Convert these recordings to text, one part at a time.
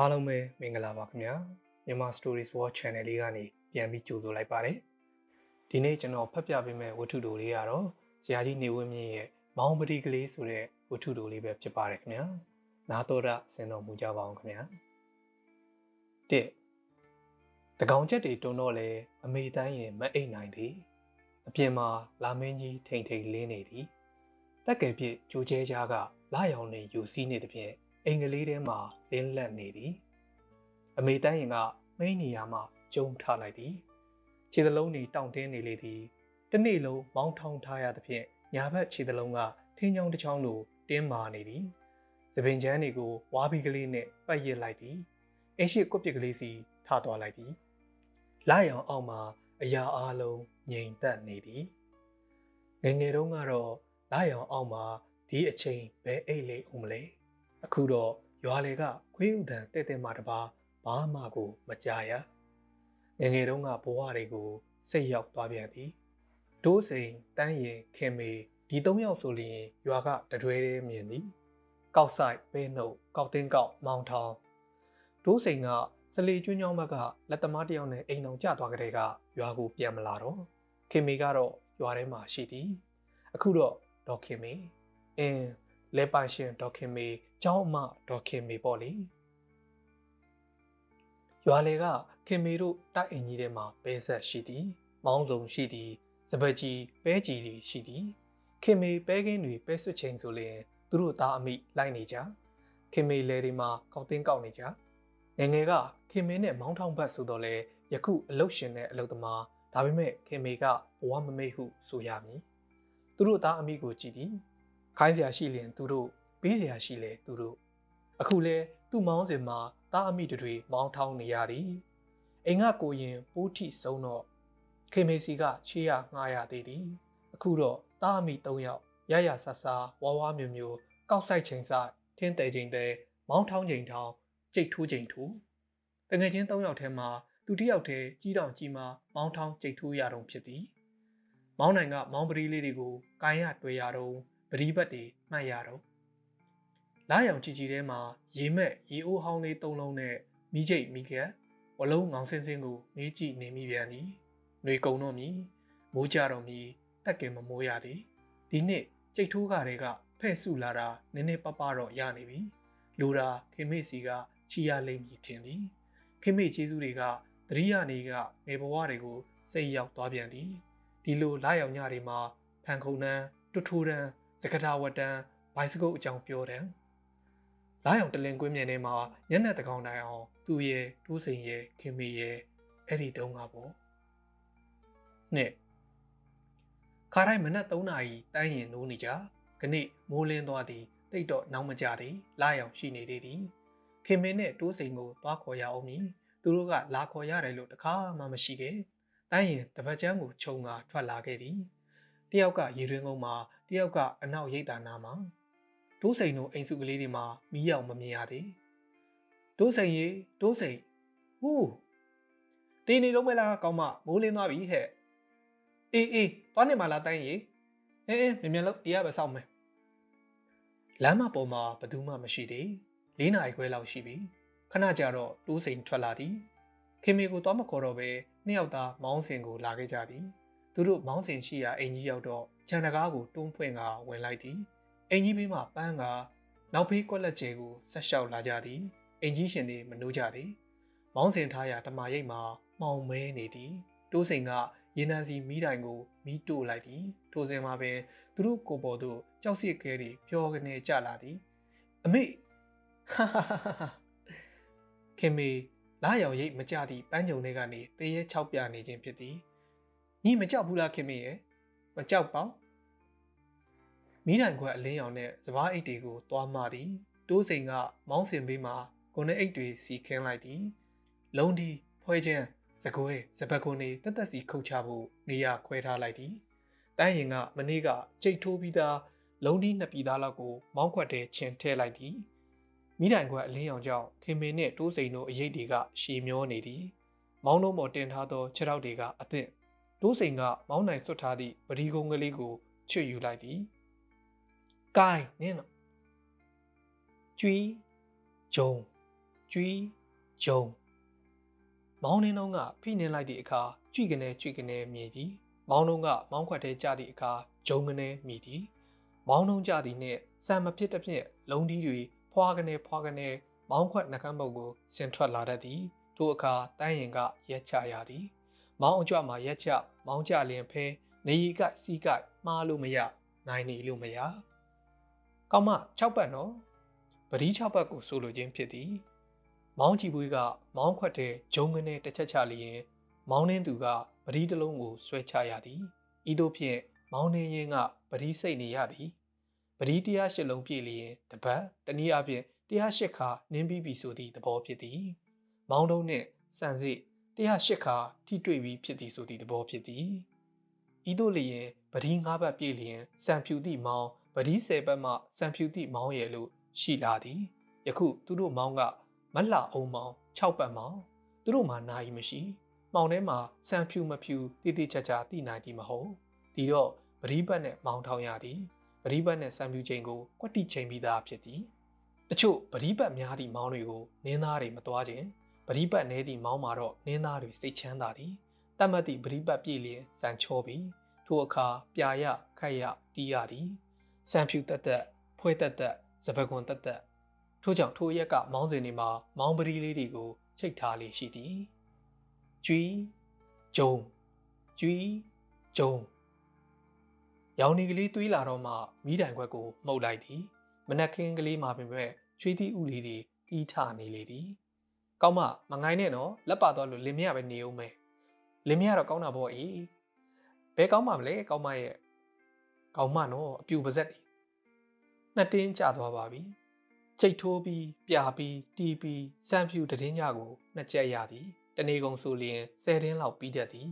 အားလုံးပဲမင်္ဂလာပါခင်ဗျာမြန်မာ Stories World Channel လေးကနေပြန်ပြီးကြိုဆိုလိုက်ပါတယ်ဒီနေ့ကျွန်တော်ဖတ်ပြပေးမယ့်ဝတ္ထုတိုလေးကတော့ဇရာကြီးနေဝင်းမြင့်ရဲ့မောင်ပတိကလေးဆိုတဲ့ဝတ္ထုတိုလေးပဲဖြစ်ပါတယ်ခင်ဗျာနာတော်ရဆင်တော်မူကြပါအောင်ခင်ဗျာတစ်တကောင်ချက်တွေတွန်းတော့လေအမေတန်းရင်မအိတ်နိုင်သည်အပြင်မှာလာမင်းကြီးထိန်ထိန်လင်းနေသည်တက်ကယ်ပြစ်ကြိုးကျဲကြားကလာရောင်နေယူစည်းနေသည်ဖြင့် အင်္ဂလိပ်ထဲမှာလင်းလက်နေသည်အမေတန်းရင်ကမိန်းနေရာမှကျုံထလိုက်သည်ခြေသလုံးတွေတောင့်တင်းနေလေသည်တစ်နေ့လုံးမောင်းထောင်ထားရသဖြင့်ညာဘက်ခြေသလုံးကထင်းချောင်းတစ်ချောင်းလိုတင်းမာနေသည်သပင်ချမ်းတွေကိုဝါဘီကလေးနဲ့ပတ်ရစ်လိုက်သည်အရှိကွက်ပစ်ကလေးစီထသွားလိုက်သည်လာရောင်အောက်မှာအရာအလုံးငြိမ်သက်နေသည်ငယ်ငယ်တုန်းကတော့လာရောင်အောက်မှာဒီအချိန်ဘယ်အိတ်လေးဦးမလဲ အခုတော့ရွာလေကခွေးဥဒံတဲ့တဲ့မှတပါဘာမှကိုမကြားရငယ်ငယ်တုန်းကဘဝတွေကိုစိတ်ရောက်သွားပြန်သည်တိုးစိန်တန်းရင်ခင်မေဒီသုံးယောက်ဆိုလျင်ရွာကတတွဲသေးမြင်သည်ကောက်ဆိုင်ပဲနှုတ်ကောက်တင်းကောက်မောင်ထောင်တိုးစိန်ကစလီကျွန်းချောင်းဘက်ကလက်သမားတစ်ယောက်နဲ့အိမ်အောင်ကျသွားကြတဲ့ကရွာကိုပြန်မလာတော့ခင်မေကတော့ရွာထဲမှာရှိသည် အခုတော့ဒေါက်ခင်မေအင်း လဲပိုင်ရှင်ဒေါက်ခင်မေကျောင်းအမဒေါက်ခင်မေပေါ့လေရွာလေကခင်မေတို့တိုက်အင်ကြီးထဲမှာပဲဆက်ရှိသည် မောင်းစုံရှိသည်စပက်ကြီးပဲကြီးတွေရှိသည် ခင်မေပဲကင်းတွေပဲဆွချိန်ဆိုရင်သူတို့သားအမိလိုက်နေကြခင်မေလဲတွေမှာကောက်တင်းကောက်နေကြငငယ်ကခင်မေနဲ့မောင်းထောင်ဘတ်ဆိုတော့လေယခုအလုတ်ရှင်တဲ့အလုတ်သမားဒါပေမဲ့ခင်မေကဘဝမမိတ်ဟုဆိုရမည်သူတို့သားအမိကိုကြည်သည် ခိုင်းစရာရှိရင်သူတို့ပေးစရာရှိလေသူတို့အခုလဲသူ့မောင်းစင်မှာသားအမိတွေမောင်းထောင်းနေရသည်အိမ်ကကိုရင်ပိုးထိဆုံးတော့ခေမေစီကချေးရငှားရသေးသည် အခုတော့သားအမိ၃ယောက်ရရဆဆဝါဝါမျိုးမျိုးကောက်ဆိုင်ချိန်ဆိုင်ထင်းတယ်ချိန်တယ်မောင်းထောင်းချိန်ထောင်းကြိတ်ထိုးချိန်ထိုးတငယ်ချင်း၃ယောက်ထဲမှာသူတစ်ယောက်တည်းကြီးတောင်ကြီးမာမောင်းထောင်းကြိတ်ထိုးရတော့ဖြစ်သည်မောင်းနိုင်ကမောင်းပရီးလေးတွေကိုကိုင်းရတွေ့ရတော့ ပရိပတ်တွေမှတ်ရတော့လာရောင်ကြည်ကြည်ထဲမှာရေမက်ရေအိုးဟောင်းလေးသုံးလုံးနဲ့မိကျိတ်မိကက်ဝလုံးငောင်စင်းစင်းကိုမေးကြည့်နေမိပြန်သည်။နှွေကုံတော့မီမိုးကြတော့မီတက်ကင်မမိုးရသည်။ဒီနှစ်ကြိတ်ထိုးကားတွေကဖဲ့စုလာတာနည်းနည်းပပတော့ရနေပြီ။လူတာခင်မေစီကချီရလိမ့်မည်ထင်သည်။ခင်မေကျေးဇူးတွေကတရိယာနေကငယ်ဘဝတွေကိုစိတ်ရောက်သွားပြန်သည်။ဒီလိုလာရောင်ညတွေမှာဖန်ခုံနှန်းတွထိုးတန်း စကတာဝတန်းဘိုင်စကုတ်အကြောင်းပြောတယ်။လာရောင်တလင်ကွင်းမြင်ထဲမှာညနေတကောင်တိုင်အောင်သူ့ရဲ့တိုးစိန်ရဲ့ခင်မေရဲ့အဲ့ဒီတုန်းကပေါ့။နှစ်ခါတိုင်းမနက်3နာရီတန်းရင်နိုးနေကြ။ခဏမိုးလင်းသွားသည်တိတ်တော့နောက်မကြသည်လာရောင်ရှိနေသေးသည်။ခင်မင်းနဲ့တိုးစိန်ကိုသွားခေါ်ရအောင်မည်။သူတို့ကလာခေါ်ရတယ်လို့တခါမှမရှိခဲ့။တန်းရင်တပတ်ချမ်းကိုခြုံကထွက်လာခဲ့သည်။တယောက်ကရေရင်းကုန်းမှာ တယောက်ကအနောက်ရိတ်တာနာမှာဒိုးစိန်တို့အိမ်စုကလေးတွေမှာမီးရောင်မမြင်ရသေးဒိုးစိန်ရေဒိုးစိန်ဟူးတင်းနေတော့မလားကောင်းမမိုးလင်းသွားပြီဟဲ့အေးအေးသွားနေမှလားတိုင်းရေအင်းအင်းမြန်မြန်လို့တရားပဲစောင့်မယ်လမ်းမပေါ်မှာဘသူမှမရှိသေး၄နာရီခွဲလောက်ရှိပြီခဏကြာတော့တိုးစိန်ထွက်လာသည်ခင်မေကိုသွားမခေါ်တော့ပဲနှစ်ယောက်သားမောင်းစင်ကိုလာခဲ့ကြသည် သူတို့မောင်းစင်ရှိရာအိမ်ကြီးရောက်တော့ခြံတကားကိုတွန်းဖွင့်ကဝင်လိုက်သည်အိမ်ကြီးဘေးမှာပန်းကနောက်ဘေးကွက်လက်ကျဲကိုဆက်လျှောက်လာကြသည်အိမ်ကြီးရှင်တွေမနှိုးကြသည်မောင်းစင်ထားရာဓမ္မရိပ်မှာမှောင်မဲနေသည်တိုးစိန်ကရေနံစီမီးတိုင်ကိုမီးတို့လိုက်သည်ထိုစဉ်မှာပင်သူတို့ကိုပေါ်သို့ကြောက်စစ်ခဲတွေပျော်ကနေကြလာသည်အမေဟာဟာဟာခင်မေလာရောင်ရိပ်မကြသည့်ပန်းကြုံတွေကနေတရေချောက်ပြနေခြင်းဖြစ်သည် ညီမကြောက်ဘူးလားခင်မေရဲ့မကြောက်ပါမိတိုင်ခွက်အလင်းရောင်နဲ့စပားအိတ်တွေကိုသွားမှသည်တိုးစိန်ကမောင်းစင်ဘေးမှာဂုံနဲ့အိတ်တွေစီခင်းလိုက်သည်လုံးဒီဖွဲချင်းစကွဲစပတ်ကုန်းနေတက်တက်စီခုတ်ချဖို့နေရခွဲထားလိုက်သည်တန်းရင်ကမနေ့ကကြိတ်ထိုးပြီးသားလုံးဒီနှစ်ပြည်သားလောက်ကိုမောင်းခွက်ထဲချင်ထဲလိုက်သည်မိတိုင်ခွက်အလင်းရောင်ကြောင့်ခင်မင်းနှင့်တိုးစိန်တို့အရေးတွေကရှည်မျောနေသည် မောင်းလုံးပေါ်တင်ထားသောခြေထောက်တွေကအသင့် တိုးစိန်ကမောင်းနိုင်ဆွတ်ထားသည့်ပဒီကုန်းကလေးကိုချွတ်ယူလိုက်သည်။ကိုင်းနင်းတော့ကျွီဂျုံကျွီးဂျုံမောင်းနှင်းလုံးကဖိနှင်းလိုက်သည့်အခါကြွိကနေကြွိကနေမြည်သည်မောင်းလုံးကမောင်းခွက်ထဲကျသည့်အခါဂျုံကနေမြည်သည်မောင်းလုံးကျသည်နှင့်စံမဖြစ်တစ်ပြည့်လုံးဒီတွေဖွာကနေဖွာကနေမောင်းခွက်နှကမ်းပုတ်ကိုဆင်ထွက်လာတတ်သည်ထို့အခါတန်းရင်ကရက်ချရသည် မောင်းအကြွမှာရက်ချမောင်းကြလျင်ဖဲနေရီကစီးကမှားလို့မရနိုင်နေလို့မရကောင်းမ6ပတ်နော်ပတိ6ပတ်ကိုဆိုလိုခြင်းဖြစ်သည် မောင်းကြည့်ပွေးကမောင်းခွက်တဲ့ဂျုံကနေတစ်ချက်ချလျင် မောင်းနှင်းသူကပတိတစ်လုံးကိုဆွဲချရသည်ဤသို့ဖြင့်မောင်းနှင်းရင်ကပတိစိတ်နေရသည်ပတိတရားရှစ်လုံးပြည့်လျင်တပတ်တနည်းအားဖြင့်တရားရှစ်ခါနင်းပြီးပြီဆိုသည့်သဘောဖြစ်သည် မောင်းတုံးနှင့်စံစစ် တရားရှစ်ခါထိတွေ့ပြီးဖြစ်သည်ဆိုသည့်သဘောဖြစ်သည်ဤသို့လျင်ပတိ၅ဘတ်ပြည့်လျင်စံဖြူသည့်မောင်းပတိ၁၀ဘတ်မှစံဖြူသည့်မောင်းရဲ့လို့ရှိလာသည်ယခုသူတို့မောင်းကမက်လာအောင်မောင်း6ပတ်မောင်းသူတို့မှာနာယီမရှိမောင်ထဲမှာစံဖြူမဖြူတိတိကျကျသိနိုင်သည်မဟုတ်ဒီတော့ပရိပတ်နဲ့မောင်ထောင်ရသည်ပရိပတ်နဲ့စံဖြူချိန်ကိုကွက်တိချိန်ပြီးသားဖြစ်သည်တချို့ပရိပတ်များသည့်မောင်တွေကိုနင်းသားတွေမသွားခြင်း ပရိပတ်နဲသည့်မောင်မှာတော့နင်းသားတွေစိတ်ချမ်းသာသည်တတ်မှတ်သည့်ပရိပတ်ပြည့်လျင်စံချောပြီးထိုအခါပြာရခက်ရတီးရသည်စံဖြူတက်တက်ဖွဲတက်တက်စပကွန်တက်တက်ထို့ကြောင့်ထိုရက်ကမောင်းစင်တွေမှာမောင်းပရီလေးတွေကိုချိတ်ထားလေးရှိသည်ကျွီဂျုံကျွီဂျုံရောင်နေကလေးတွေးလာတော့မှမိတိုင်ခွက်ကိုမှုတ်လိုက်သည် မနက်ခင်းကလေးမှာပင်ပဲချွေးသည့်ဥလေးတွေတီးထနေလေသည် ကောင်းမမငိုင်းနဲ့နော်လက်ပါတော့လို့လင်မရပဲနေအောင်မယ်လင်မရတော့ကောင်းတာပေါ့အေးဘယ်ကောင်းမှမလဲကောင်းမရဲ့ကောင်းမနော်အပြူပါဇက်တွေနှစ်တင်းကျသွားပါပြီချိတ်ထိုးပြီးပြပြီးတီးပြီးစံဖြူတည်င်းညကိုနှစ်ချက်ရသည်တနေကုန်ဆိုလျင်10တင်းလောက်ပြီးတတ်သည်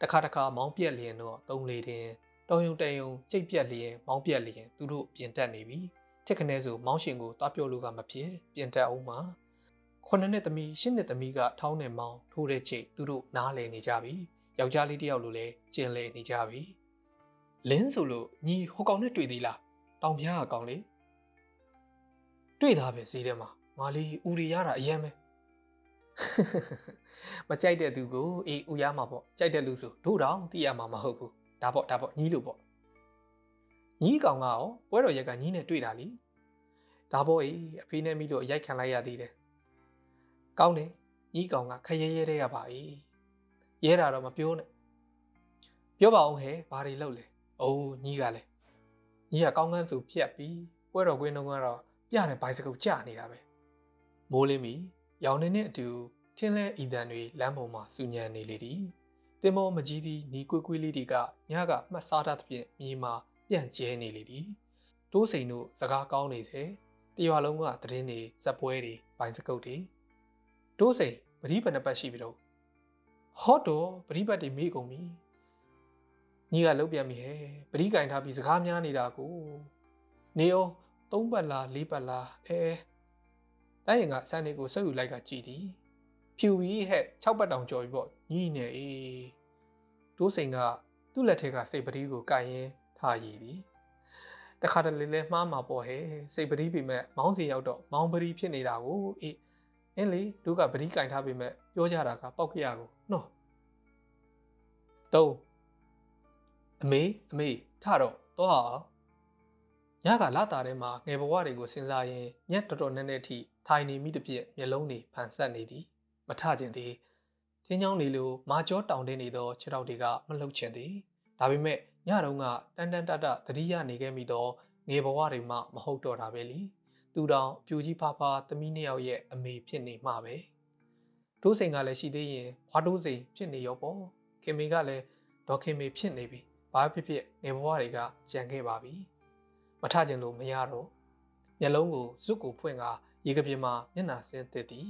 တခါတခါမောင်းပြက်လျင်တော့3လေးတင်းတောင်ယုံတန်ယုံကြိတ်ပြက်လျင်မောင်းပြက်လျင်သူတို့ပြင်တက်နေပြီထက်ခနဲဆိုမောင်းရှင်ကိုတွားပြောလို့ကမဖြစ်ပြင်တက်အောင်မှာ ခုနှစ်နှစ်သမီးရှစ်နှစ်သမီးကထောင်းနေမောင်းထိုးတဲ့ချိတ်သူတို့နားလည်နေကြပြီယောက်ျားလေးတယောက်လိုလဲကျင်လည်နေကြပြီလင်းဆိုလို့ညီဟိုကောင်နဲ့တွေ့သေးလားတောင်ပြားကကောင်လေတွေ့တာပဲဈေးထဲမှာငါလေးဦးရီရတာအရင်ပဲမကြိုက်တဲ့သူကိုအေးဦးရမှာပေါ့ကြိုက်တဲ့လူဆိုတို့တောင်သိရမှာမဟုတ်ဘူးဒါပေါ့ဒါပေါ့ညီးလို့ပေါ့ညီးကောင်ကရောပွဲတော်ရက်ကညီးနဲ့တွေ့တာလीဒါပေါ့အေးအဖေနဲ့မိလို့ရိုက်ခံလိုက်ရသေးတယ် ကောင်းတယ်ညီးကောင်ကခရဲရဲတဲ့ရပါအေးရဲတာတော့မပြောနဲ့ပြောပါအောင်ဟဲ့ဘာတွေလုပ်လဲအိုးညီးကလည်းညီးကကောင်းကန်းဆိုဖြတ်ပြီးပွဲတော်ကွင်းတုန်းကတော့ပြတဲ့ဘိုက်စကုတ်ကြနေတာပဲမိုးလင်းပြီရောင်နေနဲ့အတူထင်းလဲဤတန်တွေလမ်းပေါ်မှာစူညံနေလေသည်တင်မောမကြီးသည်နီကွေးကွေးလေးတွေကညကမှတ်စားတတ်သဖြင့်မြေမှာပြန့်ကျဲနေလေသည်တိုးစိန်တို့စကားကောင်းနေစေတရွာလုံးကသတင်းတွေဇက်ပွဲတွေဘိုင်စကုတ်တွေ တိုးစိန်ပရိပဏပတ်ရှိပြီတော့ဟော့တော့ပရိပတ်တွေမေ့ကုန်ပြီညီကလုတ်ပြန်ပြီဟဲ့ပရိကင်ထားပြီးစကားများနေတာကိုနေအောင်၃ပတ်လား၄ပတ်လားအဲတိုင်းရင်ကဆန်နေကိုဆက်ယူလိုက်ကကြည်သည်ဖြူပြီးဟဲ့၆ပတ်တောင်ကြော်ပြီပေါ့ညီနေအေးတိုးစိန်ကသူ့လက်ထက်ကစိတ်ပတိကိုကိုင်ရင်ထားရည်သည်တခါတလေလဲမှားမှာပေါ့ဟဲ့စိတ်ပတိပြီမဲ့မောင်းစီရောက်တော့မောင်းပတိဖြစ်နေတာကိုအေး အင်းလေတို့ကပတိကင်ထားပြီမဲ့ပြောကြတာကပောက်ကြရကိုနော်တုံးအမေအမေထတော့တော့အောင်ညကလာတာထဲမှာငယ်ဘဝတွေကိုစဉ်းစားရင်ညက်တော်တော်နဲ့နဲ့ထိထိုင်နေမိတဲ့ပြည့်မျက်လုံးတွေဖန်ဆက်နေသည်မထခြင်းသည်တင်းချောင်းလေးလိုမာကျောတောင်တင်းနေသောခြေထောက်တွေကမလှုပ်ချင်သည်ဒါပေမဲ့ညတုန်းကတန်တန်တတသတိရနေခဲ့မိသောငယ်ဘဝတွေမှမဟုတ်တော့တာပဲလी သူတောင်ပြူကြီးဖားဖားသမီးနှစ်ယောက်ရဲ့အမေဖြစ်နေမှပဲတိုးစိန်ကလည်းရှိသေးရင်ဘွားတိုးစိန်ဖြစ်နေရောပေါ့ခင်မေကလည်းဒေါ်ခင်မေဖြစ်နေပြီဘာဖြစ်ဖြစ်ငယ်ဘဝတွေကကြံခဲ့ပါပြီမထခြင်းလို့မရတော့မျက်လုံးကိုဇွတ်ကိုဖွင့်ကရေကပြင်းမှာမျက်နှာဆင်းသစ်သည်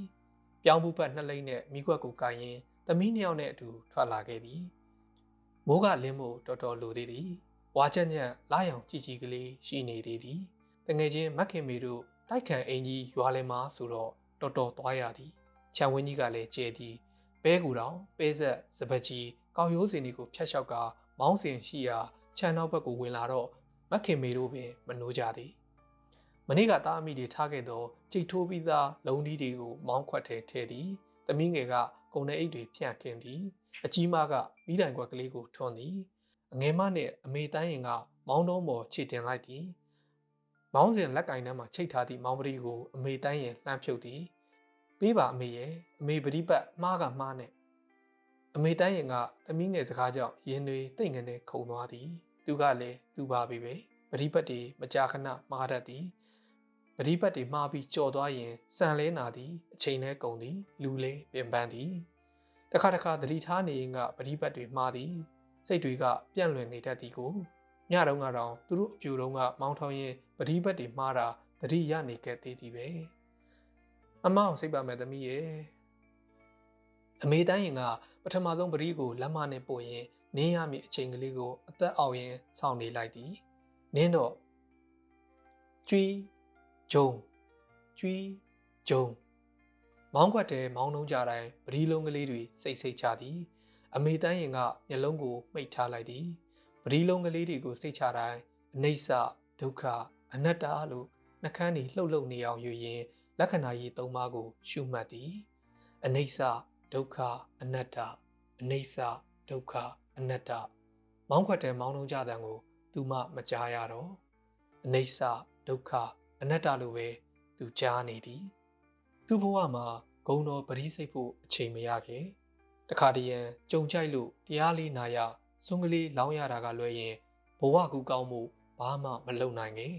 ပြောင်းဘူးပတ်နှစ်လိမ့်နဲ့မိကွက်ကိုကိုင်ရင်သမီးနှစ်ယောက်နဲ့အတူထွက်လာခဲ့သည်မိုးကလင်းဖို့တော်တော်လိုသေးသည်ဝါချက်ညက်လာရောင်ကြည်ကြည်ကလေးရှိနေသေးသည် တငယ်ချင်းမက်ခင်မီတို့တိုက်ခံအင်ကြီးရွာလဲမှာဆိုတော့တော်တော်သွားရသည်ခြံဝင်းကြီးကလည်းကျဲသည်ပဲကူတောင်ပဲဆက်စပကြီးကောက်ရိုးစင်တွေကိုဖျက်လျှောက်ကမောင်းစင်ရှိရာခြံနောက်ဘက်ကိုဝင်လာတော့မခင်မေတို့ပင်မနှိုးကြသည်မနေ့ကသားအမိတွေထားခဲ့သောကြိတ်ထိုးပြီးသားလုံဒီတွေကိုမောင်းခွက်ထဲထည့်သည်သမီးငယ်ကကုန်တဲ့အိတ်တွေဖြန့်ခင်းသည်အကြီးမကမိတိုင်ခွက်ကလေးကိုထွန်းသည်အငယ်မနှင့်အမေတန်းရင်ကမောင်းတော်မော်ခြေတင်လိုက်သည် မောင်းစဉ်လက်ကင်ထဲမှချိတ်ထားသည့်မောင်းပရီကိုအမေတန်းရင်လှမ်းဖြုတ်သည်ပေးပါအမေရဲ့အမေပရိပတ်မှားကမှားနဲ့အမေတန်းရင်ကသမီးငယ်စကားကြောင့်ရင်တွေတိတ်ငနေခုန်သွားသည် သူကလည်းသူပါပြီပဲပရိပတ်တွေမကြာခဏမှားတတ်သည်ပရိပတ်တွေမှားပြီးကြော်သွားရင်စံလဲနာသည်အချိန်လဲကုန်သည် လူလဲပင်ပန်းသည်တခါတခါသတိထားနေရင်ကပရိပတ်တွေမှားသည်စိတ်တွေကပြန့်လွင်နေတတ်သည်ကိုညတုန်းကတော့သူတို့အပြူတုန်းကမောင်းထောင်းရင် ပရိပတ်တွေမှားတာသတိရနေခဲ့သေးသည်ပဲအမောင်စိတ်ပါမယ်သမီးရဲ့အမေတိုင်းရင်ကပထမဆုံးပရိကိုလက်မနဲ့ပို့ရင်နင်းရမည့်အချိန်ကလေးကိုအသက်အောင်ရင်စောင့်နေလိုက်သည်နင်းတော့ကျွီးဂျုံကျွီးဂျုံမောင်းခွက်တဲမောင်းနှုံးကြတိုင်းပရိလုံးကလေးတွေစိတ်စိတ်ချသည် အမေတန်းရင်ကမျက်လုံးကိုမိတ်ထားလိုက်သည်ပရိလုံးကလေးတွေကိုစိတ်ချတိုင်းအနိစ္စဒုက္ခ အနတ္တလို့နှကန်းတွေလှုပ်လှုပ်နေအောင်ယူရင်လက္ခဏာကြီးသုံးပါးကို ရှုမှတ်သည်အနိစ္စဒုက္ခအနတ္တအနိစ္စဒုက္ခအနတ္တမောင်းခွက်တဲမောင်းနှုံးကြတဲ့ကို သူမှမကြားရတော့အနိစ္စဒုက္ခအနတ္တလိုပဲသူကြားနေသည် သူ့ဘဝမှာဂုံတော်ပရိစိတ်ဖို့အချိန်မရခင်တခါတည်းရန်ကြုံကြိုက်လို့တရားလေးနာရစွန်းကလေးလောင်းရတာကလွဲရင်ဘဝကူကောင်းမှုဘာမှမလုံနိုင်ခင်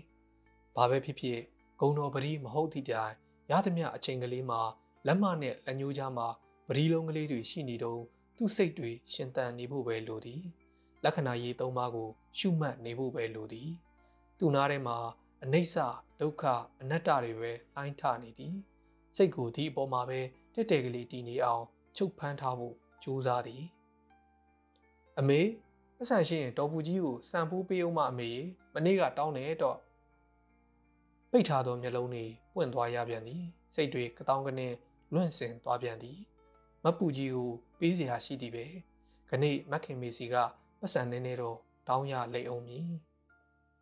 ဘာပဲဖြစ်ဖြစ်ဂုံတော်ပရိမဟုတ်သည့်တိုင်ရသမျှအချိန်ကလေးမှာလက်မနဲ့လက်ညှိုးကြားမှာပရိလုံးကလေးတွေရှိနေတော့သူ့စိတ်တွေရှင်သန်နေဖို့ပဲလိုသည် လက္ခဏာရေးသုံးပါးကို ရှုမှတ်နေဖို့ပဲလိုသည် သူနာထဲမှာအနိစ္စဒုက္ခအနတ္တတွေပဲလိုင်းထနေသည်စိတ်ကိုဒီအပေါ်မှာပဲတက်တယ်ကလေးတည်နေအောင် ချုပ်ဖမ်းထားဖို့ကြိုးစားသည်အမေအဆန်ရှိရင်တော်ပူကြီးကိုစံပိုးပေးအောင်မအမေမနေ့ကတောင်းတယ်တော့ ပိတ်ထားသောမျက်လုံးတွေပွင့်သွားရပြန်သည်စိတ်တွေကတောင်းကနေလွင့်စင်သွားပြန်သည်မပူကြီးကိုပေးစရာရှိသည်ပဲခနေ့မခင်မေစီကပတ်စံနေနေတော့တောင်းရလိမ့်အောင်မည်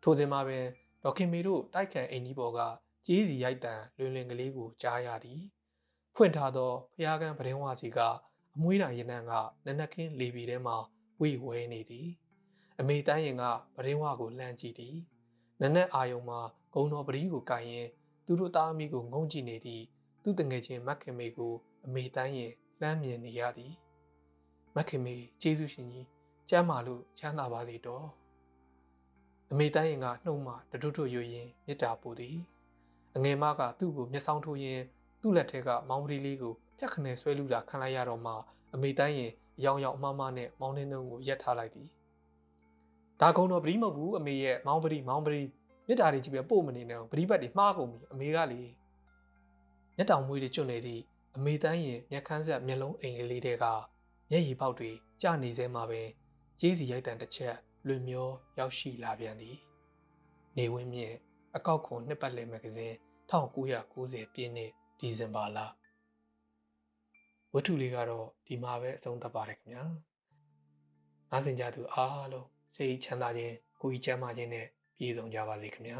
ထိုစဉ်မှာပင်ဒေါခင်မီတို့တိုက်ခန်အိမ်ကြီးပေါ်ကကြီးစီရိုက်တံလွင်လွင်ကလေးကိုကြားရသည်ဖွင့်ထားသောဖျားကန်းပရင်ဝစီကအမွှေးတိုင်ရနံကနနက်ခင်းလေပီထဲမှဝေဝဲနေသည် အမေတန်းရင်ကပရင်ဝကိုလှမ်းကြည့်သည်နနက်အာယုံမှာ ဂုံတော်ပရီကိုကိုင်ရင်သူတို့သားအမိကိုငုံကြည့်နေသည့်သူ့တငယ်ချင်းမက်ခင်မေကိုအမေတန်းရင်လှမ်းမြင်နေရသည်မက်ခင်မေကျေးဇူးရှင်ကြီးကျမ်းမာလို့ချမ်းသာပါစေတော့အမေတန်းရင်ကနှုတ်မှတထွတ်ထွတ်ရွရင်မေတ္တာပို့သည်အငယ်မကသူ့ကိုမျက်စောင်းထိုးရင်းသူ့လက်ထဲကမောင်းပရီလေးကိုဖြတ်ခနဲဆွဲလူတာခံလိုက်ရတော့မှအမေတန်းရင်အယောင်ယောင်အမမနဲ့မောင်းနှင်းနှုံကိုရက်ထားလိုက်သည်ဒါကုံတော်ပရီမဟုတ်ဘူးအမေရဲ့မောင်းပရီမောင်းပရီ မြစ်တာတွေကြီးပဲပို့မနေနဲ့ပရီဘတ်တွေမှားကုန်ပြီအမေကလေမျက်တောင်မွေးတွေကျွတ်နေသည့်အမေတန်းရင်မျက်ခမ်းဆက်မျက်လုံးအိမ်ကလေးတွေကမျက်ရည်ပေါက်တွေကျနေစဲမှာပဲကြီးစီရိုက်တန်တစ်ချက်လွင်မျောရောက်ရှိလာပြန်သည်နေဝင်းမြင့်အကောက်ခွန်နှစ်ပတ်လည်မဂ္ဂဇင်း1990ပြည့်နှစ်ဒီဇင်ဘာလဝတ္ထုလေးကတော့ဒီမှာပဲအဆုံးသတ်ပါတယ်ခင်ဗျာနားဆင်ကြသူအားလုံးစိတ်ချမ်းသာခြင်းကိုယ်ကြီးချမ်းသာခြင်းနဲ့ ပြည့်စုံကြပါစေခင်ဗျာ